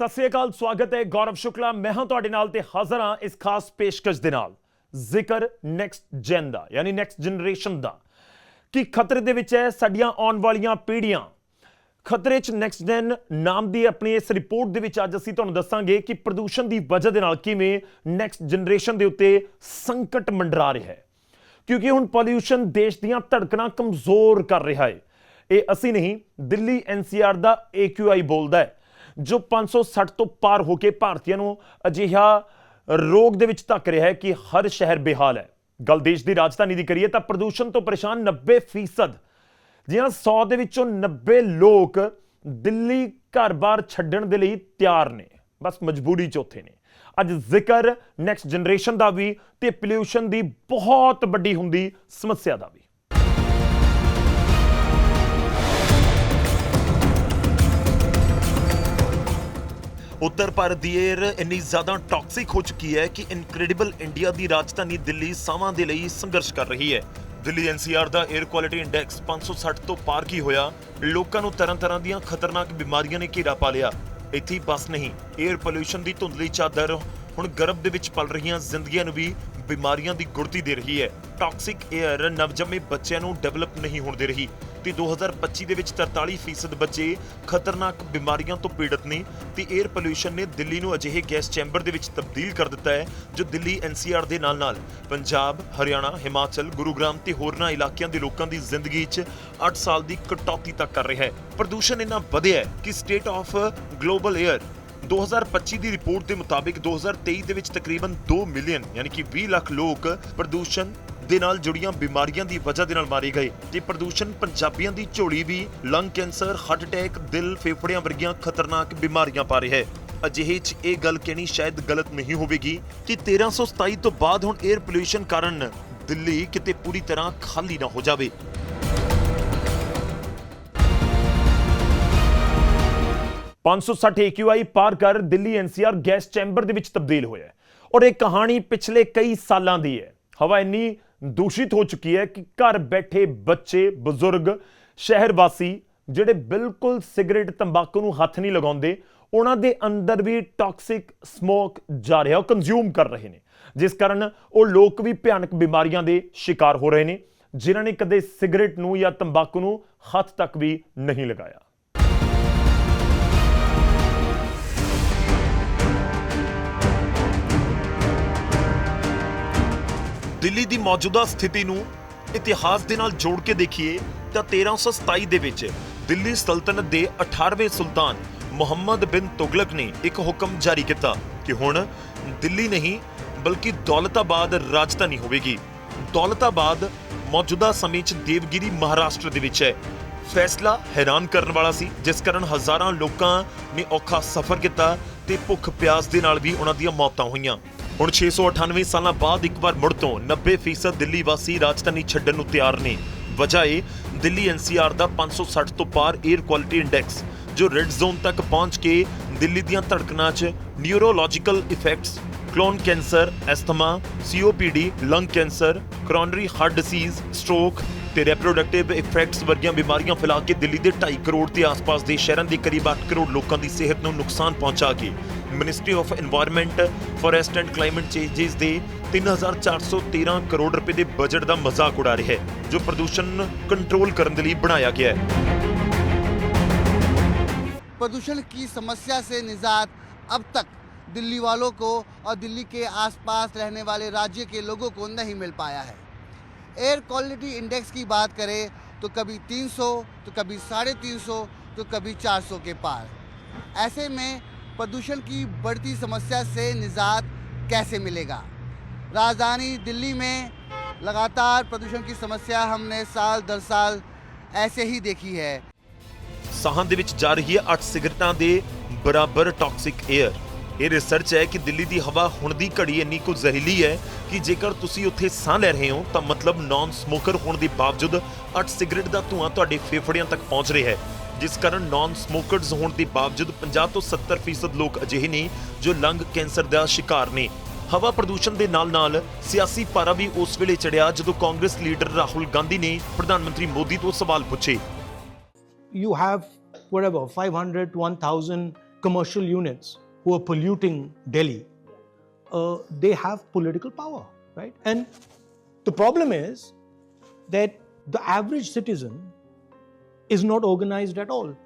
ਸਤਿ ਸ੍ਰੀ ਅਕਾਲ, ਸਵਾਗਤ ਹੈ ਗੌਰਵ ਸ਼ੁਕਲਾ। ਮੈਂ ਹਾਂ ਤੁਹਾਡੇ ਨਾਲ ਤੇ ਹਾਜ਼ਰ ਹਾਂ ਇਸ ਖਾਸ ਪੇਸ਼ਕਸ਼ ਦੇ ਨਾਲ। ਜ਼ਿਕਰ ਨੈਕਸਟ ਜਨ ਦਾ, ਯਾਨੀ ਨੈਕਸਟ ਜਨਰੇਸ਼ਨ ਦਾ। ਕਿ ਖਤਰੇ ਦੇ ਵਿੱਚ ਹੈ ਸਾਡੀਆਂ ਆਉਣ ਵਾਲੀਆਂ ਪੀੜ੍ਹੀਆਂ? ਖਤਰੇ 'ਚ ਨੈਕਸਟ ਜਨ ਨਾਮ ਦੀ ਆਪਣੀ ਇਸ ਰਿਪੋਰਟ ਦੇ ਵਿੱਚ ਅੱਜ ਅਸੀਂ ਤੁਹਾਨੂੰ ਦੱਸਾਂਗੇ ਕਿ ਪ੍ਰਦੂਸ਼ਣ ਦੀ ਵਜ੍ਹਾ ਦੇ ਨਾਲ ਕਿਵੇਂ ਨੈਕਸਟ ਜਨਰੇਸ਼ਨ ਦੇ ਉੱਤੇ ਸੰਕਟ ਮੰਡਰਾ ਰਿਹਾ ਹੈ। ਕਿਉਂਕਿ ਹੁਣ ਪੋਲਿਊਸ਼ਨ ਦੇਸ਼ ਦੀਆਂ ਧੜਕਣਾ ਕਮਜ਼ੋਰ ਕਰ ਰਿਹਾ ਹੈ। ਇਹ ਅਸੀਂ ਨਹੀਂ, ਦਿੱਲੀ ਐਨਸੀਆਰ ਦਾ AQI ਬੋਲਦਾ ਹੈ। ਜੋ 560 ਤੋਂ ਪਾਰ ਹੋ ਕੇ ਭਾਰਤੀਆਂ ਨੂੰ ਅਜਿਹਾ ਰੋਗ ਦੇ ਵਿੱਚ ਧੱਕ ਰਿਹਾ ਹੈ ਕਿ ਹਰ ਸ਼ਹਿਰ ਬੇਹਾਲ ਹੈ। ਗੱਲ ਦੇਸ਼ ਦੀ ਰਾਜਧਾਨੀ ਦੀ ਕਰੀਏ ਤਾਂ ਪ੍ਰਦੂਸ਼ਣ ਤੋਂ ਪਰੇਸ਼ਾਨ 90% ਜਿਹਾਂ 100 ਦੇ ਵਿੱਚੋਂ 90 ਲੋਕ ਦਿੱਲੀ ਘਰ-ਬਾਰ ਛੱਡਣ ਦੇ ਲਈ ਤਿਆਰ ਨੇ। ਬਸ ਮਜਬੂਰੀ ਚ ਉੱਥੇ ਨੇ। ਅੱਜ ਜ਼ਿਕਰ ਨੈਕਸਟ ਜਨਰੇਸ਼ਨ ਦਾ ਵੀ ਤੇ ਪੋਲਿਊਸ਼ਨ ਦੀ ਬਹੁਤ ਵੱਡੀ ਹੁੰਦੀ ਸਮੱਸਿਆ ਦਾ ਵੀ। ਉੱਤਰ ਭਾਰਤ ਦੀ ਏਅਰ ਇੰਨੀ ਜ਼ਿਆਦਾ ਟਾਕਸਿਕ ਹੋ ਚੁੱਕੀ ਹੈ ਕਿ ਇਨਕ੍ਰੈਡੀਬਲ ਇੰਡੀਆ ਦੀ ਰਾਜਧਾਨੀ ਦਿੱਲੀ ਸਾਵਾਂ ਦੇ ਲਈ ਸੰਘਰਸ਼ ਕਰ ਰਹੀ ਹੈ। ਦਿੱਲੀ ਐਨਸੀਆਰ ਦਾ 에ਅਰ ਕੁਆਲਿਟੀ ਇੰਡੈਕਸ 560 ਤੋਂ ਪਾਰ ਕੀ ਹੋਇਆ? ਲੋਕਾਂ ਨੂੰ ਤਰ੍ਹਾਂ-ਤਰ੍ਹਾਂ ਦੀਆਂ ਖਤਰਨਾਕ ਬਿਮਾਰੀਆਂ ਨੇ ਘੇਰਾ ਪਾ ਲਿਆ। ਇੱਥੇ ਬਸ ਨਹੀਂ 에ਅਰ ਪੋਲੂਸ਼ਨ ਦੀ ਧੁੰਦਲੀ ਚਾਦਰ ਹੁਣ ਗਰਭ ਦੇ ਵਿੱਚ ਪਲ ਰਹੀਆਂ ਜ਼ਿੰਦਗੀਆਂ ਨੂੰ ਵੀ ਬਿਮਾਰੀਆਂ ਦੀ ਗੁੜਤੀ ਦੇ ਰਹੀ ਹੈ। ਟਾਕਸਿਕ 에ਅਰ ਨਵਜੰਮੇ ਬੱਚਿਆਂ ਨੂੰ ਡਿਵੈਲਪ ਨਹੀਂ ਹੋਣ ਦੇ ਰਹੀ। ਤੇ 2025 ਦੇ ਵਿੱਚ 43% ਬੱਚੇ ਖਤਰਨਾਕ ਬਿਮਾਰੀਆਂ ਤੋਂ ਪੀੜਤ ਨੇ ਤੇ 에ਅਰ ਪੋਲੂਸ਼ਨ ਨੇ ਦਿੱਲੀ ਨੂੰ ਅਜਿਹੇ ਗੈਸ ਚੈਂਬਰ ਦੇ ਵਿੱਚ ਤਬਦੀਲ ਕਰ ਦਿੱਤਾ ਹੈ ਜੋ ਦਿੱਲੀ ਐਨਸੀਆਰ ਦੇ ਨਾਲ-ਨਾਲ ਪੰਜਾਬ, ਹਰਿਆਣਾ, ਹਿਮਾਚਲ, ਗੁਰੂਗ੍ਰਾਮ ਤੇ ਹੋਰਨਾਂ ਇਲਾਕਿਆਂ ਦੇ ਲੋਕਾਂ ਦੀ ਜ਼ਿੰਦਗੀ 'ਚ 8 ਸਾਲ ਦੀ ਕਟੌਤੀ ਤੱਕ ਕਰ ਰਿਹਾ ਹੈ। ਪ੍ਰਦੂਸ਼ਣ ਇੰਨਾ ਵਧਿਆ ਹੈ ਕਿ ਸਟੇਟ ਆਫ ਗਲੋਬਲ 에ਅਰ 2025 ਦੀ ਰਿਪੋਰਟ ਦੇ ਮੁਤਾਬਿਕ 2023 ਦੇ ਵਿੱਚ ਤਕਰੀਬਨ 2 ਮਿਲੀਅਨ ਯਾਨੀ ਕਿ 20 ਲੱਖ ਲੋਕ ਪ੍ਰਦੂਸ਼ਣ ਦੇ ਨਾਲ ਜੁੜੀਆਂ ਬਿਮਾਰੀਆਂ ਦੀ ਵਜ੍ਹਾ ਦੇ ਨਾਲ ਮਾਰੇ ਗਏ। ਤੇ ਪ੍ਰਦੂਸ਼ਣ ਪੰਜਾਬੀਆਂ ਦੀ ਝੋਲੀ ਵੀ ਲੰਗ ਕੈਂਸਰ, ਹਾਰਟ ਅਟੈਕ, ਦਿਲ, ਫੇਫੜਿਆਂ ਵਰਗੀਆਂ ਖਤਰਨਾਕ ਬਿਮਾਰੀਆਂ ਪਾ ਰਿਹਾ ਹੈ। ਅਜਿਹੇ 'ਚ ਇਹ ਗੱਲ ਕਹਿਣੀ ਸ਼ਾਇਦ ਗਲਤ ਨਹੀਂ ਹੋਵੇਗੀ ਕਿ 1327 ਤੋਂ ਬਾਅਦ ਹੁਣ 에ਅਰ ਪੋਲਿਊਸ਼ਨ ਕਾਰਨ ਦਿੱਲੀ ਕਿਤੇ ਪੂਰੀ ਤਰ੍ਹਾਂ ਖਾਲੀ ਨਾ ਹੋ ਜਾਵੇ। 560 AQI ਪਾਰ ਕਰ ਦਿੱਲੀ ਐਨਸੀਆਰ ਗੈਸ ਚੈਂਬਰ ਦੇ ਵਿੱਚ ਤਬਦੀਲ ਹੋਇਆ ਹੈ। ਔਰ ਇਹ ਕਹਾਣੀ ਪਿਛਲੇ ਕਈ ਸਾਲਾਂ ਦੀ ਹੈ। ਹਵਾ ਇੰਨੀ ਦੂਸ਼ਿਤ ਹੋ ਚੁੱਕੀ ਹੈ ਕਿ ਘਰ ਬੈਠੇ ਬੱਚੇ, ਬਜ਼ੁਰਗ ਸ਼ਹਿਰ ਵਾਸੀ ਜਿਹੜੇ ਬਿਲਕੁਲ ਸਿਗਰਟ, ਤੰਬਾਕੂ ਨੂੰ ਹੱਥ ਨਹੀਂ ਲਗਾਉਂਦੇ, ਉਹਨਾਂ ਦੇ ਅੰਦਰ ਵੀ ਟਾਕਸਿਕ ਸਮੋਕ ਜਾ ਰਿਹਾ, ਉਹ ਕੰਜ਼ਿਊਮ ਕਰ ਰਹੇ ਨੇ। ਜਿਸ ਕਾਰਨ ਉਹ ਲੋਕ ਵੀ ਭਿਆਨਕ ਬਿਮਾਰੀਆਂ ਦੇ ਸ਼ਿਕਾਰ ਹੋ ਰਹੇ ਨੇ, ਜਿਨ੍ਹਾਂ ਨੇ ਕਦੇ ਸਿਗਰਟ ਨੂੰ ਜਾਂ ਤੰਬਾਕੂ ਨੂੰ ਹੱਥ ਤੱਕ ਵੀ ਨਹੀਂ ਲਗਾਇਆ। ਦਿੱਲੀ ਦੀ ਮੌਜੂਦਾ ਸਥਿਤੀ ਨੂੰ ਇਤਿਹਾਸ ਦੇ ਨਾਲ ਜੋੜ ਕੇ ਦੇਖੀਏ ਤਾਂ 1327 ਦੇ ਵਿੱਚ ਦਿੱਲੀ ਸਲਤਨਤ ਦੇ 18ਵੇਂ ਸੁਲਤਾਨ ਮੁਹੰਮਦ ਬਿਨ ਤੁਗਲਕ ਨੇ ਇੱਕ ਹੁਕਮ ਜਾਰੀ ਕੀਤਾ ਕਿ ਹੁਣ ਦਿੱਲੀ ਨਹੀਂ, ਬਲਕਿ ਦੌਲਤਾਬਾਦ ਰਾਜਧਾਨੀ ਹੋਵੇਗੀ। ਦੌਲਤਾਬਾਦ ਮੌਜੂਦਾ ਸਮੇਂ 'ਚ ਦੇਵਗਿਰੀ ਮਹਾਰਾਸ਼ਟਰ ਦੇ ਵਿੱਚ ਹੈ। ਫੈਸਲਾ ਹੈਰਾਨ ਕਰਨ ਵਾਲਾ ਸੀ, ਜਿਸ ਕਾਰਨ ਹਜ਼ਾਰਾਂ ਲੋਕਾਂ ਨੇ ਔਖਾ ਸਫ਼ਰ ਕੀਤਾ ਤੇ ਭੁੱਖ ਪਿਆਸ ਦੇ ਨਾਲ ਵੀ ਉਹਨਾਂ ਦੀਆਂ ਮੌਤਾਂ ਹੋਈਆਂ। ਹੁਣ 698 ਸਾਲਾਂ ਬਾਅਦ ਇੱਕ ਵਾਰ ਮੁੜ ਤੋਂ 90% ਦਿੱਲੀ ਵਾਸੀ ਰਾਜਧਾਨੀ ਛੱਡਣ ਨੂੰ ਤਿਆਰ ਨੇ। ਵਜ੍ਹਾ ਇਹ, ਦਿੱਲੀ ਐਨਸੀਆਰ ਦਾ 560 ਤੋਂ ਪਾਰ 에ਅਰ ਕੁਆਲਿਟੀ ਇੰਡੈਕਸ ਜੋ ਰੈੱਡ ਜ਼ੋਨ ਤੱਕ ਪਹੁੰਚ ਕੇ ਦਿੱਲੀ ਦੀਆਂ ਧੜਕਣਾਂ 'ਚ neurological effects colon cancer asthma COPD lung cancer coronary heart disease stroke ਤੇ ਰੈਪਰੋਡਕਟਿਵ ਇਫੈਕਟਸ ਵਰਗੀਆਂ ਬਿਮਾਰੀਆਂ ਫੈਲਾ ਕੇ ਦਿੱਲੀ ਦੇ 2.5 ਕਰੋੜ ਦੇ ਆਸ-ਪਾਸ ਦੇ ਸ਼ਹਿਰਾਂ ਦੇ ਕਰੀਬ 8 ਕਰੋੜ ਲੋਕਾਂ ਦੀ ਸਿਹਤ ਨੂੰ ਨੁਕਸਾਨ ਪਹੁੰਚਾ ਕੇ ministry of environment forest and climate changes ਦੇ 3413 ਕਰੋੜ ਰੁਪਏ ਦੇ ਬਜਟ ਦਾ ਮਜ਼ਾਕ ਉਡਾ ਰਿਹਾ ਹੈ, ਜੋ ਪ੍ਰਦੂਸ਼ਣ ਨੂੰ ਕੰਟਰੋਲ ਕਰਨ ਦੇ ਲਈ ਬਣਾਇਆ ਗਿਆ ਹੈ। प्रदूषण ਸਮੱਸਿਆ ਸੇ ਨਿਜਾਤ ਅਬ ਤੱਕ ਦਿੱਲੀ दिल्ली वालों को और दिल्ली के आसपास रहने वाले राज्य के लोगों को नहीं मिल पाया है। एयर क्वालिटी इंडेक्स की बात करें तो कभी 300 तो कभी साढ़े तीन तो कभी 400 के पार ऐसे में प्रदूषण की बढ़ती समस्या से निजात कैसे मिलेगा राजधानी दिल्ली में लगातार प्रदूषण की समस्या हमने साल दर साल ऐसे ਹੀ ਦੇਖੀ ਹੈ ਸਾਹਾਂ ਦੇ ਵਿੱਚ ਜਾ ਰਹੀ ਹੈ 8 ਸਿਗਰਟਾਂ ਦੇ ਬਰਾਬਰ ਟਾਕਸਿਕ 에ਅਰ ਇਹ ਰਿਸਰਚ ਹੈ ਕਿ ਦਿੱਲੀ ਦੀ ਹਵਾ ਹੁਣ ਦੀ ਘੜੀ ਇੰਨੀ ਕੁ ਜ਼ਹਿਰੀਲੀ ਹੈ ਕਿ ਜੇਕਰ ਤੁਸੀਂ ਉੱਥੇ ਸਾਹ ਲੈ ਰਹੇ ਹੋ, ਤਾਂ ਮਤਲਬ ਨਾਨ ਸਮੋਕਰ ਹੋਣ ਦੇ ਬਾਵਜੂਦ 8 ਸਿਗਰਟ ਦਾ ਧੂਆਂ ਤੁਹਾਡੇ ਫੇਫੜਿਆਂ ਤੱਕ ਪਹੁੰਚ ਰਿਹਾ ਹੈ। ਜਿਸ ਕਾਰਨ ਨਾਨ ਸਮੋਕਰਸ ਹੋਣ ਦੇ ਬਾਵਜੂਦ 50 ਤੋਂ 70% ਲੋਕ ਅਜਿਹੇ ਨੇ ਜੋ ਲੰਗ ਕੈਂਸਰ ਦਾ ਸ਼ਿਕਾਰ ਨੇ। ਹਵਾ ਪ੍ਰਦੂਸ਼ਣ ਦੇ ਨਾਲ-ਨਾਲ ਸਿਆਸੀ ਪਾਰਾ ਵੀ ਉਸ ਵੇਲੇ ਚੜਿਆ ਜਦੋਂ ਕਾਂਗਰਸ ਲੀਡਰ ਰਾਹੁਲ ਗਾਂਧੀ ਨੇ ਪ੍ਰਧਾਨ ਮੰਤਰੀ ਮੋਦੀ ਤੋਂ ਸਵਾਲ ਪੁੱਛੇ। You have whatever 500 to 1000 commercial units? Who are polluting Delhi, uh, they have political power, right? And the problem is that the average citizen is not organized at all.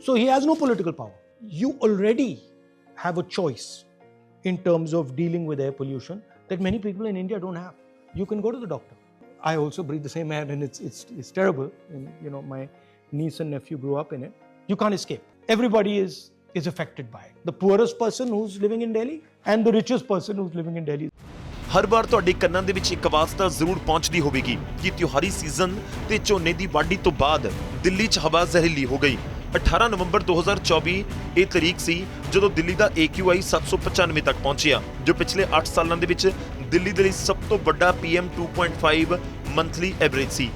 So he has no political power. You already have a choice in terms of dealing with air pollution that many people in India don't have. You can go to the doctor. I also breathe the same air and it's, it's, it's terrible. And you know, my niece and nephew grew up in it. You can't escape. Everybody is, is affected by it. The poorest person who's living in Delhi and the richest person who's living in Delhi. ਹਰ ਵਾਰ ਤੁਹਾਡੇ ਕੰਨਾਂ ਦੇ ਵਿੱਚ ਇੱਕ ਆਵਾਜ਼ ਤਾਂ ਜ਼ਰੂਰ ਪਹੁੰਚਦੀ ਹੋਵੇਗੀ ਕਿ ਤਿਉਹਾਰੀ ਸੀਜ਼ਨ ਤੇ ਝੋਨੇ ਦੀ ਵਾਢੀ ਤੋਂ ਬਾਅਦ ਦਿੱਲੀ 'ਚ ਹਵਾ ਜ਼ਹਿਰੀਲੀ ਹੋ ਗਈ 18 ਨਵੰਬਰ 2024 ਇਹ ਤਰੀਕ ਸੀ ਜਦੋਂ ਦਿੱਲੀ ਦਾ AQI 795 ਤੱਕ ਪਹੁੰਚਿਆ, ਜੋ ਪਿਛਲੇ 8 ਸਾਲਾਂ ਦੇ ਵਿੱਚ ਦਿੱਲੀ ਦੇ ਲਈ ਸਭ ਤੋਂ ਵੱਡਾ PM 2.5 ਮੰਥਲੀ ਐਵਰੇਜ ਸੀ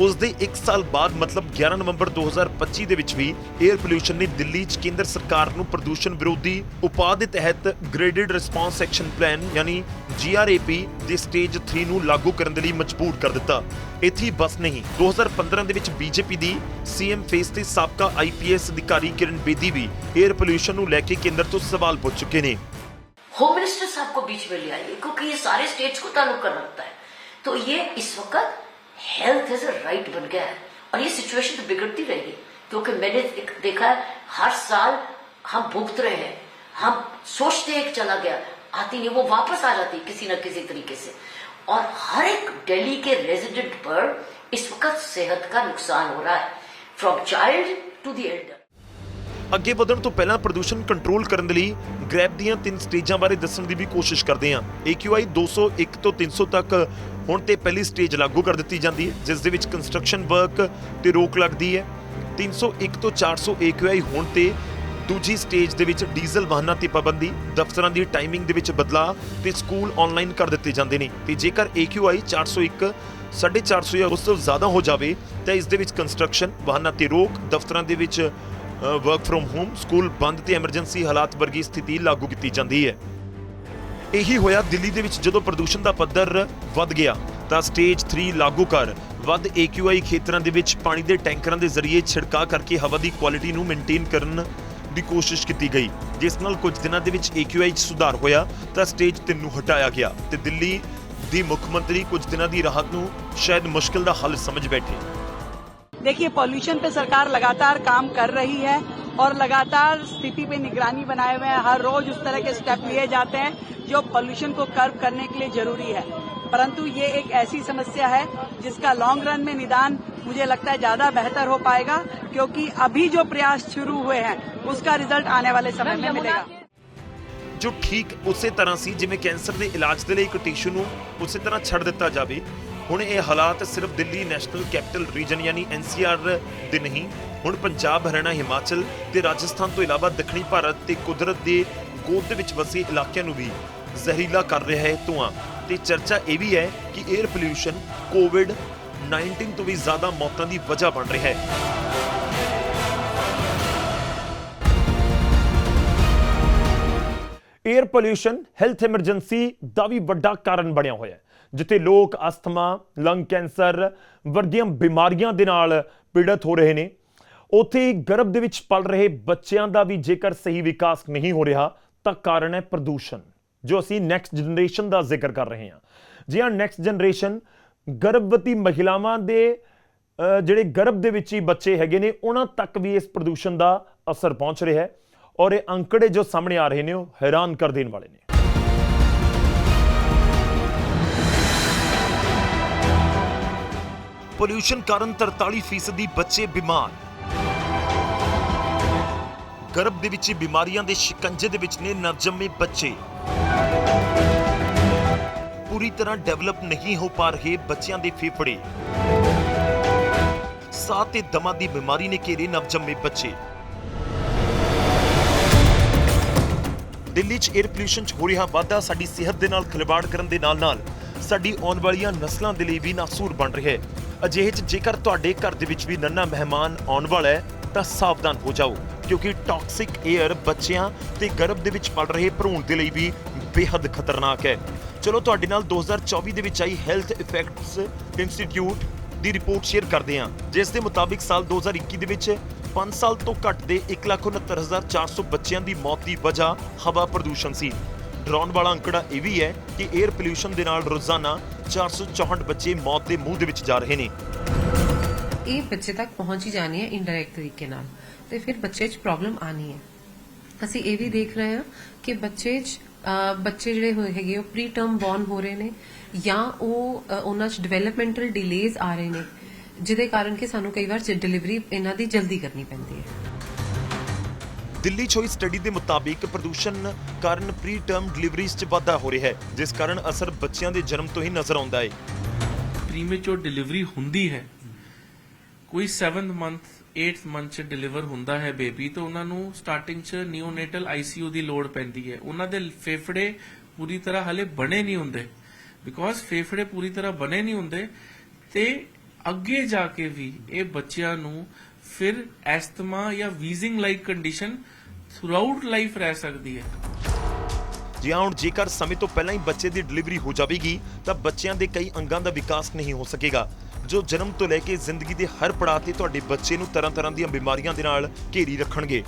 ਉਸ ਦੇ 1 ਸਾਲ ਬਾਅਦ, ਮਤਲਬ 11 ਨਵੰਬਰ 2025 ਦੇ ਵਿੱਚ ਵੀ 에ਅਰ ਪੋਲੂਸ਼ਨ ਨੇ ਦਿੱਲੀ 'ਚ ਕੇਂਦਰ ਸਰਕਾਰ ਨੂੰ ਪ੍ਰਦੂਸ਼ਣ ਵਿਰੋਧੀ ਉਪਾਅ ਦੇ ਤਹਿਤ ਗ੍ਰੇਡਡ ਰਿਸਪਾਂਸ ਐਕਸ਼ਨ ਪਲਾਨ ਯਾਨੀ ਜੀਆਰਏਪੀ ਦੇ ਸਟੇਜ 3 ਨੂੰ ਲਾਗੂ ਕਰਨ ਦੇ ਲਈ ਮਜਬੂਰ ਕਰ ਦਿੱਤਾ। ਇਥੀ ਬਸ ਨਹੀਂ 2015 ਦੇ ਵਿੱਚ ਬੀਜੇਪੀ ਦੀ ਸੀਐਮ ਫੇਸ ਤੇ ਸਾਬਕਾ ਆਈਪੀਐਸ ਅਧਿਕਾਰੀ ਕਿਰਨ ਬੇਦੀ ਵੀ 에ਅਰ ਪੋਲੂਸ਼ਨ ਨੂੰ ਲੈ ਕੇ ਕੇਂਦਰ ਤੋਂ ਸਵਾਲ ਪੁੱਛ ਚੁੱਕੇ ਨੇ। होम मिनिस्टर साहब को बीच में ले आइए क्योंकि ये सारे स्टेट्स को ताल्लुक कर रखता है तो ये इस हेल्थ एज अ राइट बन गया है और ये सिचुएशन तो बिगड़ती रहेगी क्योंकि मैंने एक देखा है हर साल हम भुगत रहे हैं हम सोचते हैं कि चला गया आती नहीं वो वापस आ जाती है किसी न किसी तरीके से और हर एक दिल्ली के रेजिडेंट पर इस वक्त सेहत का नुकसान हो रहा है from child to the elder ਅੱਗੇ ਵਧਣ ਤੋਂ ਪਹਿਲਾਂ ਪ੍ਰਦੂਸ਼ਣ ਕੰਟਰੋਲ ਕਰਨ ਦੇ ਲਈ ਗ੍ਰੈਪ ਦੀਆਂ ਤਿੰਨ ਸਟੇਜਾਂ ਬਾਰੇ ਦੱਸਣ ਦੀ ਵੀ ਕੋਸ਼ਿਸ਼ ਕਰਦੇ ਹਾਂ AQI 201 ਤੋਂ 300 ਤੱਕ ਹੁਣ ਤੇ ਪਹਿਲੀ ਸਟੇਜ ਲਾਗੂ ਕਰ ਦਿੱਤੀ ਜਾਂਦੀ ਹੈ, ਜਿਸ ਦੇ ਵਿੱਚ ਕੰਸਟਰਕਸ਼ਨ ਵਰਕ ਤੇ ਰੋਕ ਲੱਗਦੀ ਹੈ। 301 ਤੋਂ 400 AQI ਹੋਣ ਤੇ ਦੂਜੀ ਸਟੇਜ ਦੇ ਵਿੱਚ ਡੀਜ਼ਲ ਵਾਹਨਾਂ ਤੇ ਪਾਬੰਦੀ, ਦਫ਼ਤਰਾਂ ਦੀ ਟਾਈਮਿੰਗ ਦੇ ਵਿੱਚ ਬਦਲਾਅ ਤੇ ਸਕੂਲ ਆਨਲਾਈਨ ਕਰ ਦਿੱਤੇ ਜਾਂਦੇ ਨੇ। ਤੇ ਜੇਕਰ AQI 401 450 ਜਾਂ ਉਸ ਤੋਂ ਜ਼ਿਆਦਾ ਹੋ ਜਾਵੇ, ਤਾਂ ਇਸ ਦੇ ਵਿੱਚ ਕੰਸਟਰਕਸ਼ਨ ਵਾਹਨਾਂ ਤੇ ਰੋਕ, ਦਫ਼ਤਰਾਂ ਦੇ ਵਿੱਚ ਵਰਕ ਫਰੋਮ ਹੋਮ ਸਕੂਲ ਬੰਦ ਤੇ ਐਮਰਜੈਂਸੀ ਹਾਲਾਤ ਵਰਗੀ ਸਥਿਤੀ ਲਾਗੂ ਕੀਤੀ ਜਾਂਦੀ ਹੈ। ਇਹੀ ਹੋਇਆ ਦਿੱਲੀ ਦੇ ਵਿੱਚ ਜਦੋਂ ਪ੍ਰਦੂਸ਼ਣ ਦਾ ਪੱਧਰ ਵੱਧ ਗਿਆ ਤਾਂ ਸਟੇਜ 3 ਲਾਗੂ ਕਰ ਵੱਧ AQI ਖੇਤਰਾਂ ਦੇ ਵਿੱਚ ਪਾਣੀ ਦੇ ਟੈਂਕਰਾਂ ਦੇ ਜ਼ਰੀਏ ਛਿੜਕਾਅ ਕਰਕੇ ਹਵਾ ਦੀ ਕੁਆਲਿਟੀ ਨੂੰ ਮੇਨਟੇਨ ਕਰਨ ਦੀ ਕੋਸ਼ਿਸ਼ ਕੀਤੀ ਗਈ ਜਿਸ ਨਾਲ ਕੁਝ ਦਿਨਾਂ ਦੇ ਵਿੱਚ AQI 'ਚ ਸੁਧਾਰ ਹੋਇਆ ਤਾਂ ਸਟੇਜ 3 ਨੂੰ ਹਟਾਇਆ ਗਿਆ ਤੇ ਦਿੱਲੀ ਦੀ ਮੁੱਖ ਮੰਤਰੀ ਕੁਝ ਦਿਨਾਂ ਦੀ ਰਾਹਤ ਨੂੰ ਸ਼ਾਇਦ ਮੁਸ਼ਕਿਲ ਦਾ ਹੱਲ ਸਮਝ ਬੈਠੇ देखिए पॉल्यूशन पे सरकार लगातार काम कर रही है और लगातार स्थिति पे निगरानी बनाए हुए हैं हर रोज उस तरह के स्टेप लिए जाते हैं जो पॉल्यूशन को कर्व करने के लिए जरूरी है परंतु ये एक ऐसी समस्या है जिसका लॉन्ग रन में निदान मुझे लगता है ज्यादा बेहतर हो पाएगा क्योंकि अभी जो प्रयास शुरू हुए हैं उसका रिजल्ट आने वाले समय में मिलेगा ਜੋ ਠੀਕ ਉਸੇ ਤਰ੍ਹਾਂ ਸੀ ਜਿਵੇਂ ਕੈਂਸਰ ਦੇ ਇਲਾਜ ਦੇ ਲਈ ਇੱਕ ਟਿਸ਼ੂ ਨੂੰ ਉਸੇ ਤਰ੍ਹਾਂ ਛੱਡ ਦਿੱਤਾ ਜਾਵੇ ਹੁਣ ਇਹ ਹਾਲਾਤ ਸਿਰਫ ਦਿੱਲੀ ਨੈਸ਼ਨਲ ਕੈਪੀਟਲ ਰੀਜਨ ਯਾਨੀ ਐਨਸੀਆਰ ਦੇ ਨਹੀਂ, ਹੁਣ ਪੰਜਾਬ, ਹਰਿਆਣਾ, ਹਿਮਾਚਲ ਤੇ ਰਾਜਸਥਾਨ ਤੋਂ ਇਲਾਵਾ ਦੱਖਣੀ ਭਾਰਤ ਤੇ ਕੁਦਰਤ ਦੇ ਗੋਦ ਵਿੱਚ ਵਸੇ ਇਲਾਕਿਆਂ ਨੂੰ ਵੀ ਜ਼ਹਿਰੀਲਾ ਕਰ ਰਿਹਾ ਹੈ ਧੂਆਂ। ਤੇ ਚਰਚਾ ਇਹ ਵੀ ਹੈ ਕਿ 에ਅਰ ਪੋਲਿਊਸ਼ਨ ਕੋਵਿਡ 19 ਤੋਂ ਵੀ ਜ਼ਿਆਦਾ ਮੌਤਾਂ ਦੀ ਵਜ੍ਹਾ ਬਣ ਰਿਹਾ ਹੈ। 에ਅਰ ਪੋਲਿਊਸ਼ਨ ਹੈਲਥ ਐਮਰਜੈਂਸੀ ਦਾ ਵੀ ਵੱਡਾ ਕਾਰਨ ਬਣਿਆ ਹੋਇਆ ਹੈ। ਜਿੱਥੇ ਲੋਕ ਅਸਥਮਾ, ਲੰਗ ਕੈਂਸਰ ਵਰਗੀਆਂ ਬਿਮਾਰੀਆਂ ਦੇ ਨਾਲ ਪੀੜਤ ਹੋ ਰਹੇ ਨੇ। ਉੱਥੇ ਹੀ ਗਰਭ ਦੇ ਵਿੱਚ ਪਲ ਰਹੇ ਬੱਚਿਆਂ ਦਾ ਵੀ ਜੇਕਰ ਸਹੀ ਵਿਕਾਸ ਨਹੀਂ ਹੋ ਰਿਹਾ, ਤਾਂ ਕਾਰਨ ਹੈ ਪ੍ਰਦੂਸ਼ਣ, ਜੋ ਅਸੀਂ ਨੈਕਸਟ ਜਨਰੇਸ਼ਨ ਦਾ ਜ਼ਿਕਰ ਕਰ ਰਹੇ ਹਾਂ। ਜੀ ਹਾਂ ਨੈਕਸਟ ਜਨਰੇਸ਼ਨ ਗਰਭਵਤੀ ਮਹਿਲਾਵਾਂ ਦੇ ਜਿਹੜੇ ਗਰਭ ਦੇ ਵਿੱਚ ਹੀ ਬੱਚੇ ਹੈਗੇ ਨੇ, ਉਹਨਾਂ ਤੱਕ ਵੀ ਇਸ ਪ੍ਰਦੂਸ਼ਣ ਦਾ ਅਸਰ ਪਹੁੰਚ ਰਿਹਾ ਹੈ ਔਰ ਇਹ ਅੰਕੜੇ ਜੋ ਸਾਹਮਣੇ ਆ ਰਹੇ ਨੇ, ਉਹ ਹੈਰਾਨ ਕਰ ਦੇਣ ਵਾਲੇ ਨੇ। ਪੋਲਿਊਸ਼ਨ ਕਾਰਨ 43% ਬੱਚੇ ਬਿਮਾਰ। ਗਰਭ ਦੇ ਵਿੱਚ ਬਿਮਾਰੀਆਂ ਦੇ ਸ਼ਿਕੰਜੇ ਦੇ ਵਿੱਚ ਨੇ ਨਵਜੰਮੇ ਬੱਚੇ। ਪੂਰੀ ਤਰ੍ਹਾਂ ਡਿਵੈਲਪ ਨਹੀਂ ਹੋ ਪਾ ਰਹੇ ਬੱਚਿਆਂ ਦੇ ਫੇਫੜੇ। ਸਾਹ ਤੇ ਦਮਾ ਦੀ ਬਿਮਾਰੀ ਨੇ ਘੇਰੇ ਨਵਜੰਮੇ ਬੱਚੇ। ਦਿੱਲੀ 'ਚ 에ਅਰ ਪੋਲਿਊਸ਼ਨ 'ਚ ਹੋ ਰਿਹਾ ਵਾਧਾ, ਸਾਡੀ ਸਿਹਤ ਦੇ ਨਾਲ ਖਿਲਵਾੜ ਕਰਨ ਦੇ ਨਾਲ-ਨਾਲ ਸਾਡੀ ਆਉਣ ਵਾਲੀਆਂ ਨਸਲਾਂ ਦੇ ਲਈ ਵੀ ਨਾਸੂਰ ਬਣ ਰਿਹਾ ਹੈ। ਅਜਿਹੇ 'ਚ ਜੇਕਰ ਤੁਹਾਡੇ ਘਰ ਦੇ ਵਿੱਚ ਵੀ ਨੰਨਾ ਮਹਿਮਾਨ ਆਉਣ ਵਾਲਾ ਹੈ, ਤਾਂ ਸਾਵਧਾਨ ਹੋ ਜਾਓ, ਕਿਉਂਕਿ ਟਾਕਸਿਕ 에ਅਰ ਬੱਚਿਆਂ ਤੇ ਗਰਭ ਦੇ ਵਿੱਚ ਪਲ ਰਹੇ ਭਰੂਣ ਦੇ ਲਈ ਵੀ ਬੇਹੱਦ ਖਤਰਨਾਕ ਹੈ। ਚਲੋ, ਤੁਹਾਡੇ ਨਾਲ 2024 ਦੇ ਵਿੱਚ ਆਈ ਹੈਲਥ ਇਫੈਕਟਸ ਇੰਸਟੀਚਿਊਟ ਦੀ ਰਿਪੋਰਟ ਸ਼ੇਅਰ ਕਰਦੇ ਹਾਂ। ਜਿਸ ਦੇ ਮੁਤਾਬਿਕ ਸਾਲ 2021 ਦੇ ਵਿੱਚ 5 ਸਾਲ ਤੋਂ ਘੱਟ ਦੇ 169400 ਬੱਚਿਆਂ ਦੀ ਮੌਤ ਦੀ ਵਜ੍ਹਾ ਹਵਾ ਪ੍ਰਦੂਸ਼ਣ ਸੀ। ਡਰਾਉਣ ਵਾਲਾ ਅੰਕੜਾ ਇਹ ਵੀ ਹੈ ਕਿ 에ਅਰ ਪੋਲਿਊਸ਼ਨ ਦੇ ਨਾਲ ਰੋਜ਼ਾਨਾ 464 ਬੱਚੇ ਮੌਤ ਦੇ ਮੂੰਹ ਦੇ ਵਿੱਚ ਜਾ ਰਹੇ ਨੇ। ਇਹ ਬੱਚੇ ਤੱਕ ਪਹੁੰਚ ਹੀ ਜਾਣੀ ਹੈ ਇਨਡਾਇਰੈਕਟ ਤਰੀਕੇ ਨਾਲ ਤੇ ਫਿਰ ਬੱਚੇ 'ਚ ਪ੍ਰੋਬਲਮ ਆਣੀ ਹੈ। ਅਸੀਂ ਇਹ ਵੀ ਦੇਖ ਰਹੇ ਹਾਂ ਕਿ ਬੱਚੇ 'ਚ ਬੱਚੇ ਜਿਹੜੇ ਹੋਏ ਹੈਗੇ ਉਹ ਪ੍ਰੀ ਟਰਮ ਬੌਰਨ ਹੋ ਰਹੇ ਨੇ ਜਾਂ ਉਹ ਉਹਨਾਂ 'ਚ ਡਿਵੈਲਪਮੈਂਟਲ ਡਿਲੇਜ਼ ਆ ਰਹੇ ਨੇ, ਜਿਹਦੇ ਕਾਰਨ ਕਿ ਸਾਨੂੰ ਕਈ ਵਾਰ ਡਿਲੀਵਰੀ ਇਹਨਾਂ ਦੀ ਜਲਦੀ ਕਰਨੀ ਪੈਂਦੀ ਹੈ। ਦਿੱਲੀ 'ਚ ਹੋਈ ਸਟੱਡੀ ਦੇ ਮੁਤਾਬਿਕ ਪ੍ਰਦੂਸ਼ਣ ਕਾਰਨ ਪ੍ਰੀ ਟਰਮ ਡਿਲੀਵਰੀਜ਼ 'ਚ ਵਾਧਾ ਹੋ ਰਿਹਾ ਹੈ, ਜਿਸ ਕਾਰਨ ਅਸਰ ਬੱਚਿਆਂ ਦੇ ਜਨਮ ਤੋਂ ਹੀ ਨਜ਼ਰ ਆਉਂਦਾ ਹੈ। ਪ੍ਰੀਮੇਚੁਰ ਡਿਲੀਵਰੀ ਹੁੰਦੀ ਹੈ। ਕੋਈ 7th ਮੰਥ 8th ਮੰਥ ਚ ਡਿਲੀਵਰ ਹੁੰਦਾ ਹੈ ਬੇਬੀ ਤਾਂ ਉਹਨਾਂ ਨੂੰ ਸਟਾਰਟਿੰਗ ਚ ਨਿਓਨੇਟਲ ਆਈਸੀਯੂ ਦੀ ਲੋੜ ਪੈਂਦੀ ਹੈ। ਉਹਨਾਂ ਦੇ ਫੇਫੜੇ ਪੂਰੀ ਤਰ੍ਹਾਂ ਹਲੇ ਬਣੇ ਨਹੀਂ ਹੁੰਦੇ। ਬਿਕੋਜ਼ ਫੇਫੜੇ ਪੂਰੀ ਤਰ੍ਹਾਂ ਬਣੇ ਨਹੀਂ ਹੁੰਦੇ, ਤੇ ਅੱਗੇ ਜਾ ਕੇ ਵੀ ਇਹ ਬੱਚਿਆਂ ਨੂੰ ਫਿਰ ਐਸਥਮਾ ਜਾਂ wheezing like condition throughout life ਰਹਿ ਸਕਦੀ ਹੈ। ਜੀ ਹਾਂ ਹੁਣ ਜੇਕਰ ਸਮੇਂ ਤੋਂ ਪਹਿਲਾਂ ਹੀ ਬੱਚੇ ਦੀ ਡਿਲੀਵਰੀ ਹੋ ਜਾਵੇਗੀ ਤਾਂ ਬੱਚਿਆਂ ਦੇ ਕਈ ਅੰਗਾਂ ਦਾ ਵਿਕਾਸ ਨਹੀਂ ਹੋ ਸਕੇਗਾ ਜੋ ਜਨਮ ਤੋਂ ਲੈ ਕੇ ਜ਼ਿੰਦਗੀ ਦੇ ਹਰ ਪੜਾਅ ਤੇ ਤੁਹਾਡੇ ਬੱਚੇ ਨੂੰ ਤਰ੍ਹਾਂ ਤਰ੍ਹਾਂ ਦੀਆਂ ਬਿਮਾਰੀਆਂ ਦੇ ਨਾਲ ਘੇਰੀ ਰੱਖਣਗੇ।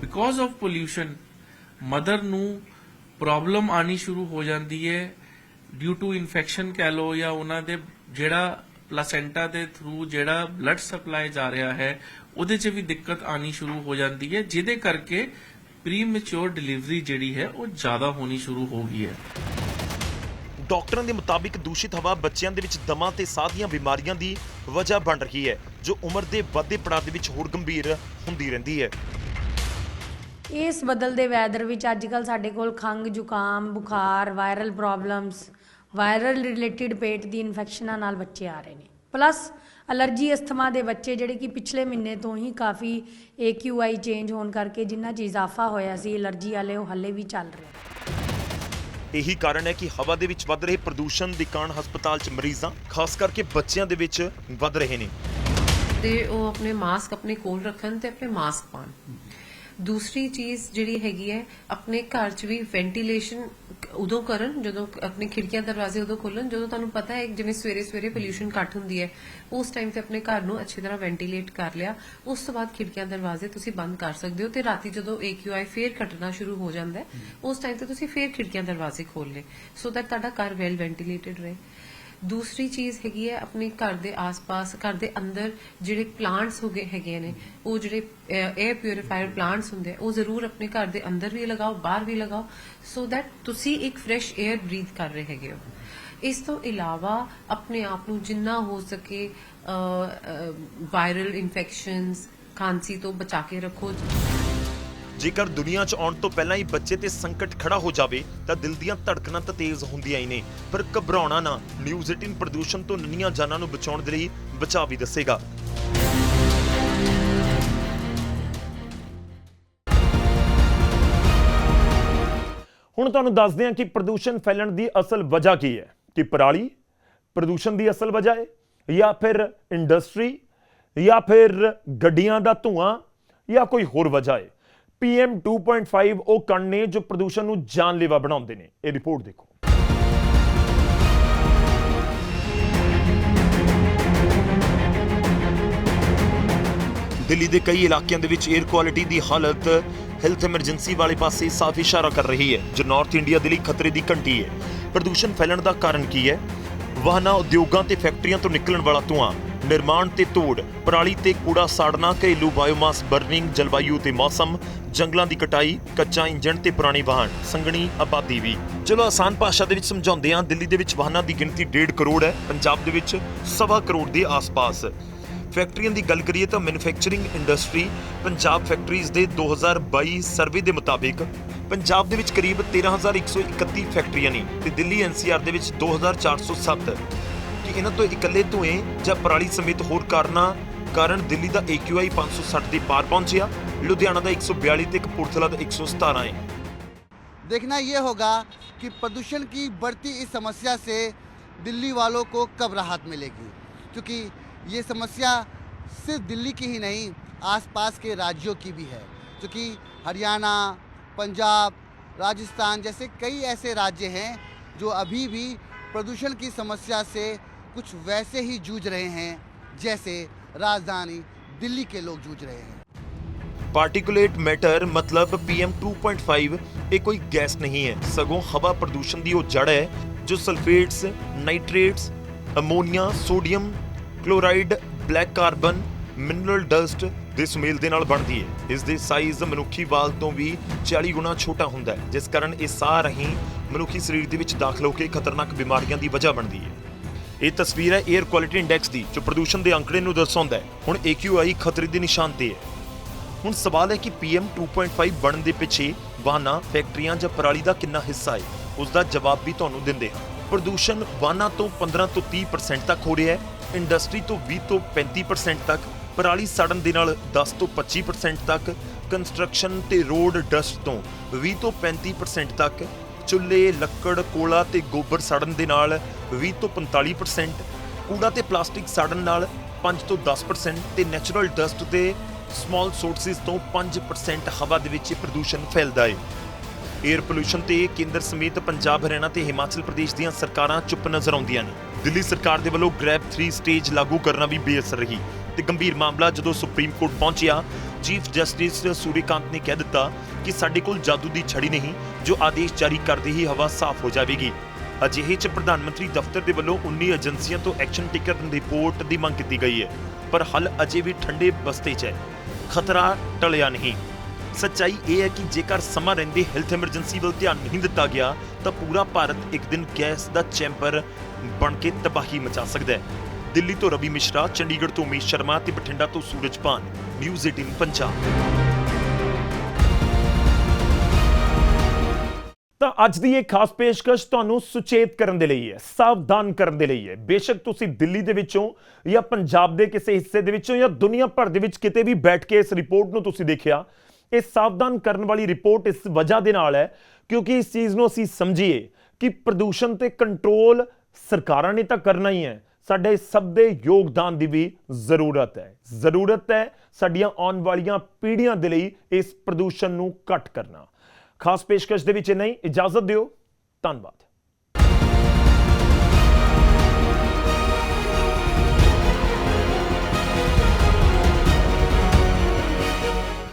ਬਿਕੋਜ਼ ਆਫ ਪੋਲਿਊਸ਼ਨ ਮਦਰ ਨੂੰ ਪ੍ਰੋਬਲਮ ਆਣੀ ਸ਼ੁਰੂ ਹੋ ਜਾਂਦੀ ਹੈ ਡਿਊ ਟੂ ਇਨਫੈਕਸ਼ਨ ਕਹਿ ਲੋ ਜਾਂ ਉਹਨਾਂ ਦੇ ਜਿਹੜਾ ਪਲਾਸੈਂਟਾ ਦੇ ਥਰੂ ਜਿਹੜਾ ਬਲੱਡ ਸਪਲਾਈ ਜਾ ਰਿਹਾ ਹੈ ਉਹਦੇ 'ਚ ਵੀ ਦਿੱਕਤ ਆਣੀ ਸ਼ੁਰੂ ਹੋ ਜਾਂਦੀ ਹੈ ਜਿਹਦੇ ਕਰਕੇ ਪ੍ਰੀਮੈਚੁਰ ਡਿਲੀਵਰੀ ਜਿਹੜੀ ਹੈ ਉਹ ਜ਼ਿਆਦਾ ਹੋਣੀ ਸ਼ੁਰੂ ਹੋ ਗਈ ਹੈ। ਡਾਕਟਰਾਂ ਦੇ ਮੁਤਾਬਿਕ ਦੂਸ਼ਿਤ ਹਵਾ ਬੱਚਿਆਂ ਦੇ ਵਿੱਚ ਦਮਾ ਤੇ ਸਾਹ ਦੀਆਂ ਬਿਮਾਰੀਆਂ ਦੀ ਵਜ੍ਹਾ ਬਣ ਰਹੀ ਹੈ ਜੋ ਉਮਰ ਦੇ ਵੱਧਦੇ ਪੜਾਅ ਦੇ ਵਿੱਚ ਹੋਰ ਗੰਭੀਰ ਹੁੰਦੀ ਰਹਿੰਦੀ ਹੈ। ਇਸ ਬਦਲਦੇ ਵੈਦਰ ਵਿੱਚ ਅੱਜ ਕੱਲ ਸਾਡੇ ਕੋਲ ਖੰਗ ਜ਼ੁਕਾਮ ਬੁਖਾਰ ਵਾਇਰਲ ਪ੍ਰੋਬਲਮਸ ਵਾਇਰਲ ਰਿਲੇਟਡ ਪੇਟ ਦੀ ਇਨਫੈਕਸ਼ਨਾਂ ਨਾਲ ਬੱਚੇ ਆ ਰਹੇ ਨੇ। ਪਲੱਸ ਅਲਰਜੀ ਅਸਥਮਾ ਦੇ ਬੱਚੇ ਜਿਹੜੇ ਕਿ ਪਿਛਲੇ ਮਹੀਨੇ ਤੋਂ ਹੀ ਕਾਫੀ AQI ਚੇਂਜ ਹੋਣ ਕਰਕੇ ਜਿੰਨਾ 'ਚ ਇਜ਼ਾਫਾ ਹੋਇਆ ਸੀ ਅਲਰਜੀ ਵਾਲੇ ਉਹ ਹੱਲੇ ਵੀ ਚੱਲ ਰਹੇ ਇਹੀ ਕਾਰਨ ਹੈ ਕਿ ਹਵਾ ਦੇ ਵਿੱਚ ਵੱਧ ਰਹੇ ਪ੍ਰਦੂਸ਼ਣ ਦੇ ਕਾਰਨ ਹਸਪਤਾਲ 'ਚ ਮਰੀਜ਼ਾਂ ਖਾਸ ਕਰਕੇ ਬੱਚਿਆਂ ਦੇ ਵਿੱਚ ਵੱਧ ਰਹੇ ਨੇ। ਤੇ ਉਹ ਆਪਣੇ ਮਾਸਕ ਆਪਣੇ ਕੋਲ ਰੱਖਣ ਤੇ ਆਪਣੇ ਮਾਸਕ ਪਾਣ ਦੂਸਰੀ ਚੀਜ਼ ਜਿਹੜੀ ਹੈਗੀ ਹੈ, ਆਪਣੇ ਘਰ 'ਚ ਵੀ ਵੈਂਟੀਲੇਸ਼ਨ ਉਦੋਂ ਕਰਨ, ਜਦੋਂ ਆਪਣੇ ਖਿੜਕੀਆਂ ਦਰਵਾਜ਼ੇ ਉਦੋਂ ਖੋਲਣ, ਜਦੋਂ ਤੁਹਾਨੂੰ ਪਤਾ ਹੈ, ਜਿਵੇਂ ਸਵੇਰੇ ਸਵੇਰੇ ਪੋਲਿਊਸ਼ਨ ਘੱਟ ਹੁੰਦੀ ਹੈ, ਉਸ ਟਾਈਮ ਤੇ ਆਪਣੇ ਘਰ ਨੂੰ ਅੱਛੀ ਤਰ੍ਹਾਂ ਵੈਂਟੀਲੇਟ ਕਰ ਲਿਆ, ਉਸ ਤੋਂ ਬਾਅਦ ਖਿੜਕੀਆਂ ਦਰਵਾਜ਼ੇ ਤੁਸੀਂ ਬੰਦ ਕਰ ਸਕਦੇ ਹੋ ਤੇ ਰਾਤੀ ਜਦੋਂ AQI ਫੇਰ ਘਟਣਾ ਸ਼ੁਰੂ ਹੋ ਜਾਂਦਾ ਹੈ, ਉਸ ਟਾਈਮ ਤੇ ਤੁਸੀਂ ਫੇਰ ਖਿੜਕੀਆਂ ਦਰਵਾਜ਼ੇ ਖੋਲ ਲੇ ਸੋ ਦੈਟ ਤੁਹਾਡਾ ਘਰ ਵੈਲ ਵੈਂਟੀਲੇਟਡ ਰਹੇ। ਦੂਸਰੀ ਚੀਜ਼ ਹੈਗੀ ਹੈ ਆਪਣੇ ਘਰ ਦੇ ਆਸ-ਪਾਸ ਘਰ ਦੇ ਅੰਦਰ ਜਿਹੜੇ ਪਲਾਂਟਸ ਹੋ ਹੈਗੇ ਨੇ ਉਹ ਜਿਹੜੇ 에ਅਰ ਪਿਊਰੀਫਾਇਰ ਪਲਾਂਟਸ ਹੁੰਦੇ ਆ, ਉਹ ਜ਼ਰੂਰ ਆਪਣੇ ਘਰ ਦੇ ਅੰਦਰ ਵੀ ਲਗਾਓ ਬਾਹਰ ਵੀ ਲਗਾਓ ਸੋ that ਤੁਸੀਂ ਇੱਕ ਫਰੈਸ਼ 에ਅਰ ਬਰੀਥ ਕਰ ਰਹੇ ਹੈਗੇ ਹੋ। ਇਸ ਤੋਂ ਇਲਾਵਾ ਆਪਣੇ ਆਪ ਨੂੰ ਜਿੰਨਾ ਹੋ ਸਕੇ ਵਾਇਰਲ ਇਨਫੈਕਸ਼ਨਸ ਖਾਂਸੀ ਤੋਂ ਬਚਾ ਕੇ ਰੱਖੋ। ਜੇਕਰ ਦੁਨੀਆ 'ਚ ਆਉਣ ਤੋਂ ਪਹਿਲਾਂ ਹੀ ਬੱਚੇ ਤੇ ਸੰਕਟ ਖੜਾ ਹੋ ਜਾਵੇ, ਤਾਂ ਦਿਲ ਦੀਆਂ ਧੜਕਣਾਂ ਤਾਂ ਤੇਜ਼ ਹੁੰਦੀਆਂ ਹੀ ਨੇ। ਪਰ ਘਬਰਾਉਣਾ ਨਾ ਨਿਊਜ਼ 18 ਪ੍ਰਦੂਸ਼ਣ ਤੋਂ ਨੰਨੀਆਂ ਜਾਨਾਂ ਨੂੰ ਬਚਾਉਣ ਦੇ ਲਈ ਬਚਾ ਵੀ ਦੱਸੇਗਾ। ਹੁਣ ਤੁਹਾਨੂੰ ਦੱਸਦੇ ਹਾਂ ਕਿ ਪ੍ਰਦੂਸ਼ਣ ਫੈਲਣ ਦੀ ਅਸਲ ਵਜ੍ਹਾ ਕੀ ਹੈ। ਕਿ ਪਰਾਲੀ ਪ੍ਰਦੂਸ਼ਣ ਦੀ ਅਸਲ ਵਜ੍ਹਾ ਹੈ, ਜਾਂ ਫਿਰ ਇੰਡਸਟਰੀ ਜਾਂ ਫਿਰ ਗੱਡੀਆਂ ਦਾ ਧੂਆਂ, ਜਾਂ ਕੋਈ ਹੋਰ ਵਜ੍ਹਾ ਹੈ। PM 2.5 ਉਹ ਕਣ ਨੇ ਜੋ ਪ੍ਰਦੂਸ਼ਣ ਨੂੰ ਜਾਨਲੇਵਾ ਬਣਾਉਂਦੇ ਨੇ। ਇਹ ਰਿਪੋਰਟ ਦੇਖੋ। ਦਿੱਲੀ ਦੇ ਕਈ ਇਲਾਕਿਆਂ ਦੇ ਵਿੱਚ 에ਅਰ ਕੁਆਲਿਟੀ ਦੀ ਹਾਲਤ ਹੈਲਥ ਐਮਰਜੈਂਸੀ ਵਾਲੇ ਪਾਸੇ ਸਾਫ਼ ਇਸ਼ਾਰਾ ਕਰ ਰਹੀ ਹੈ, ਜੋ ਨਾਰਥ ਇੰਡੀਆ ਦੇ ਲਈ ਖਤਰੇ ਦੀ ਘੰਟੀ ਹੈ। ਪ੍ਰਦੂਸ਼ਣ ਫੈਲਣ ਦਾ ਕਾਰਨ ਕੀ ਹੈ? ਵਾਹਨਾਂ, ਉਦਯੋਗਾਂ ਤੇ ਫੈਕਟਰੀਆਂ ਤੋਂ ਨਿਕਲਣ ਵਾਲਾ ਧੂਆਂ। ਨਿਰਮਾਣ ਤੇ ਤੋੜ ਪਰਾਲੀ ਤੇ ਕੂੜਾ ਸਾੜਨਾ, ਘਰੇਲੂ ਬਾਇਓਮਾਸ ਬਰਨਿੰਗ, ਜਲਵਾਯੂ ਤੇ ਮੌਸਮ, ਜੰਗਲਾਂ ਦੀ ਕਟਾਈ, ਕੱਚਾ ਇੰਜਣ ਤੇ ਪੁਰਾਣੇ ਵਾਹਨ, ਸੰਘਣੀ ਆਬਾਦੀ ਵੀ। ਚਲੋ ਆਸਾਨ ਭਾਸ਼ਾ ਦੇ ਵਿੱਚ ਸਮਝਾਉਂਦੇ ਹਾਂ, ਦਿੱਲੀ ਦੇ ਵਿੱਚ ਵਾਹਨਾਂ ਦੀ ਗਿਣਤੀ 1.5 ਕਰੋੜ ਹੈ, ਪੰਜਾਬ ਦੇ ਵਿੱਚ ਸਵਾ ਕਰੋੜ ਦੇ ਆਸ-ਪਾਸ। ਫੈਕਟਰੀਆਂ ਦੀ ਗੱਲ ਕਰੀਏ ਤਾਂ ਮੈਨੂਫੈਕਚਰਿੰਗ ਇੰਡਸਟਰੀ ਪੰਜਾਬ ਫੈਕਟਰੀਜ਼ ਦੇ 2022 ਸਰਵੇ ਦੇ ਮੁਤਾਬਿਕ ਪੰਜਾਬ ਦੇ ਵਿੱਚ ਕਰੀਬ 13131 ਫੈਕਟਰੀਆਂ ਨੇ ਤੇ ਦਿੱਲੀ ਐਨਸੀਆਰ ਦੇ ਵਿੱਚ 2407 ਕਿ ਇਹਨਾਂ ਤੋਂ ਇਕੱਲੇ ਧੂਏ ਜਾਂ ਪਰਾਲੀ ਸਮੇਤ ਹੋਰ ਕਾਰਨਾਂ ਕਾਰਨ ਦਿੱਲੀ ਦਾ AQI 560 ਦੇ ਪਾਰ ਪਹੁੰਚਿਆ ਲੁਧਿਆਣਾ ਦਾ 142 ਤੇ ਕਪੂਰਥਲਾ ਦਾ 117 ਹੈ देखना ये होगा कि प्रदूषण की बढ़ती इस समस्या से दिल्ली वालों को कब राहत मिलेगी क्योंकि ये समस्या सिर्फ दिल्ली की ही नहीं आसपास के राज्यों की भी है क्योंकि हरियाणा पंजाब राजस्थान जैसे कई ऐसे राज्य हैं जो अभी भी प्रदूषण की समस्या से कुछ वैसे ही जूझ रहे हैं जैसे राजधानी दिल्ली के लोग जूझ रहे हैं ਪਾਰਟੀਕੂਲੇਟ ਮੈਟਰ ਮਤਲਬ PM 2.5 ਇਹ ਕੋਈ ਗੈਸ ਨਹੀਂ ਹੈ ਸਗੋਂ ਹਵਾ ਪ੍ਰਦੂਸ਼ਣ ਦੀ ਉਹ ਜੜ ਹੈ ਜੋ sulphates nitrates ammonia sodium chloride black carbon mineral dust ਦੇ ਸੁਮੇਲ ਦੇ ਨਾਲ ਬਣਦੀ ਹੈ ਇਸ ਦੇ ਸਾਈਜ਼ ਮਨੁੱਖੀ ਵਾਲ ਤੋਂ ਵੀ 40 ਗੁਣਾ ਛੋਟਾ ਹੁੰਦਾ ਹੈ ਜਿਸ ਕਾਰਨ ਇਹ ਸਾਹ ਰਾਹੀਂ ਮਨੁੱਖੀ ਸਰੀਰ ਦੇ ਵਿੱਚ ਦਾਖਲ ਹੋ ਕੇ ਖਤਰਨਾਕ ਬਿਮਾਰੀਆਂ ਦੀ ਵਜ੍ਹਾ ਬਣਦੀ ਹੈ ਇਹ ਤਸਵੀਰ ਹੈ 에ਅਰ ਕੁਆਲਿਟੀ ਇੰਡੈਕਸ ਦੀ, ਜੋ ਪ੍ਰਦੂਸ਼ਣ ਦੇ ਅੰਕੜੇ ਨੂੰ ਦਰਸਾਉਂਦਾ ਹੈ। ਹੁਣ AQI ਖਤਰੇ ਦੇ ਨਿਸ਼ਾਨ ਤੇ ਹੈ। ਹੁਣ ਸਵਾਲ ਹੈ ਕਿ PM 2.5 ਬਣਨ ਦੇ ਪਿੱਛੇ ਵਾਹਨਾਂ, ਫੈਕਟਰੀਆਂ ਜਾਂ ਪਰਾਲੀ ਦਾ ਕਿੰਨਾ ਹਿੱਸਾ ਹੈ? ਉਸ ਦਾ ਜਵਾਬ ਵੀ ਤੁਹਾਨੂੰ ਦਿੰਦੇ ਹਾਂ। ਪ੍ਰਦੂਸ਼ਣ ਵਾਹਨਾਂ ਤੋਂ 15 ਤੋਂ 30% ਤੱਕ ਹੋ ਰਿਹਾ ਹੈ ਇੰਡਸਟਰੀ ਤੋਂ 20 ਤੋਂ 35% ਤੱਕ, ਪਰਾਲੀ ਸੜਨ ਦੇ ਨਾਲ 10 ਤੋਂ 25% ਤੱਕ ਕੰਸਟਰਕਸ਼ਨ ਤੇ ਰੋਡ ਡਸਟ ਤੋਂ 20 ਤੋਂ 35% ਤੱਕ ਚੁੱਲ੍ਹੇ, ਲੱਕੜ, ਕੋਲਾ ਤੇ ਗੋਬਰ ਸੜਨ ਦੇ ਨਾਲ 20 ਤੋਂ 45% ਕੂੜਾ ਤੇ ਪਲਾਸਟਿਕ ਸੜਨ ਨਾਲ 5 ਤੋਂ 10% ਤੇ ਨੈਚੁਰਲ ਡਸਟ ਤੇ ਸਮਾਲ ਸੋਰਸਿਸ ਤੋਂ 5% ਹਵਾ ਦੇ ਵਿੱਚ ਪ੍ਰਦੂਸ਼ਣ ਫੈਲਦਾ ਹੈ 에ਅਰ ਪੋਲੂਸ਼ਨ ਤੇ ਕੇਂਦਰ ਸਮੇਤ ਪੰਜਾਬ, ਹਰਿਆਣਾ ਤੇ ਹਿਮਾਚਲ ਪ੍ਰਦੇਸ਼ ਦੀਆਂ ਸਰਕਾਰਾਂ ਚੁੱਪ ਨਜ਼ਰ ਆਉਂਦੀਆਂ ਨੇ। ਦਿੱਲੀ ਸਰਕਾਰ ਦੇ ਵੱਲੋਂ ਗ੍ਰੈਬ 3 ਸਟੇਜ ਲਾਗੂ ਕਰਨਾ ਵੀ ਬੇਅਸਰ ਰਹੀ ਤੇ ਗੰਭੀਰ ਮਾਮਲਾ ਜਦੋਂ ਸੁਪਰੀਮ ਕੋਰਟ ਪਹੁੰਚਿਆ ਚੀਫ ਜਸਟਿਸ ਸੂਰੀਕਾਂਤ ਨੇ ਕਹਿ ਦਿੱਤਾ ਕਿ ਸਾਡੇ ਕੋਲ ਜਾਦੂ ਦੀ ਛੜੀ ਨਹੀਂ, ਜੋ ਆਦੇਸ਼ ਜਾਰੀ ਕਰਦੇ ਹੀ ਹਵਾ ਸਾਫ਼ ਹੋ ਜਾਵੇਗੀ। ਅਜਿਹੇ ਚ ਪ੍ਰਧਾਨ ਮੰਤਰੀ ਦਫ਼ਤਰ ਦੇ ਵੱਲੋਂ 19 ਏਜੰਸੀਆਂ ਤੋਂ ਐਕਸ਼ਨ ਟਿਕਟ ਰਿਪੋਰਟ ਦੀ ਮੰਗ ਕੀਤੀ ਗਈ ਹੈ, ਪਰ ਹੱਲ ਅਜੇ ਵੀ ਠੰਡੇ ਬਸਤੇ 'ਚ ਹੈ। ਖਤਰਾ ਟਲਿਆ ਨਹੀਂ। ਸੱਚਾਈ ਇਹ ਹੈ ਕਿ ਜੇਕਰ ਸਮਾਂ ਰਹਿੰਦੇ ਹੈਲਥ ਐਮਰਜੈਂਸੀ ਵੱਲ ਧਿਆਨ ਨਹੀਂ ਦਿੱਤਾ ਗਿਆ, ਤਾਂ ਪੂਰਾ ਭਾਰਤ ਇੱਕ ਦਿਨ ਗੈਸ ਦਾ ਚੈਂਬਰ ਬਣ ਕੇ ਤਬਾਹੀ ਮਚਾ ਸਕਦਾ ਹੈ। ਦਿੱਲੀ ਤੋਂ ਰਵੀ ਮਿਸ਼ਰਾ, ਚੰਡੀਗੜ੍ਹ ਤੋਂ ਉਮੇਸ਼ ਸ਼ਰਮਾ ਤੇ ਬਠਿੰਡਾ ਤੋਂ ਸੂਰਜ ਪਾਨ ਨਿਊਜ਼ 18 ਪੰਜਾਬ। ਤਾਂ ਅੱਜ ਦੀ ਇਹ ਖਾਸ ਪੇਸ਼ਕਸ਼ ਤੁਹਾਨੂੰ ਸੁਚੇਤ ਕਰਨ ਦੇ ਲਈ ਹੈ, ਸਾਵਧਾਨ ਕਰਨ ਦੇ ਲਈ ਹੈ। ਬੇਸ਼ੱਕ ਤੁਸੀਂ ਦਿੱਲੀ ਦੇ ਵਿੱਚੋਂ ਜਾਂ ਪੰਜਾਬ ਦੇ ਕਿਸੇ ਹਿੱਸੇ ਦੇ ਵਿੱਚੋਂ ਜਾਂ ਦੁਨੀਆ ਭਰ ਦੇ ਵਿੱਚ ਕਿਤੇ ਵੀ ਬੈਠ ਕੇ ਇਸ ਰਿਪੋਰਟ ਨੂੰ ਤੁਸੀਂ ਦੇਖਿਆ, ਇਹ ਸਾਵਧਾਨ ਕਰਨ ਵਾਲੀ ਰਿਪੋਰਟ ਇਸ ਵਜ੍ਹਾ ਦੇ ਨਾਲ ਹੈ ਕਿਉਂਕਿ ਇਸ ਚੀਜ਼ ਨੂੰ ਅਸੀਂ ਸਮਝੀਏ ਕਿ ਪ੍ਰਦੂਸ਼ਣ ਤੇ ਕੰਟਰੋਲ ਸਰਕਾਰਾਂ ਨੇ ਤਾਂ ਕਰਨਾ ਹੀ ਹੈ। ਸਾਡੇ ਸਭ ਦੇ ਯੋਗਦਾਨ ਦੀ ਵੀ ਜ਼ਰੂਰਤ ਹੈ। ਜ਼ਰੂਰਤ ਹੈ ਸਾਡੀਆਂ ਆਉਣ ਵਾਲੀਆਂ ਪੀੜ੍ਹੀਆਂ ਦੇ ਲਈ ਇਸ ਪ੍ਰਦੂਸ਼ਣ ਨੂੰ ਘਟ ਕਰਨਾ। ਖਾਸ ਪੇਸ਼ਕਸ਼ ਦੇ ਵਿੱਚ ਨਹੀਂ ਇਜਾਜ਼ਤ ਦਿਓ। ਧੰਨਵਾਦ।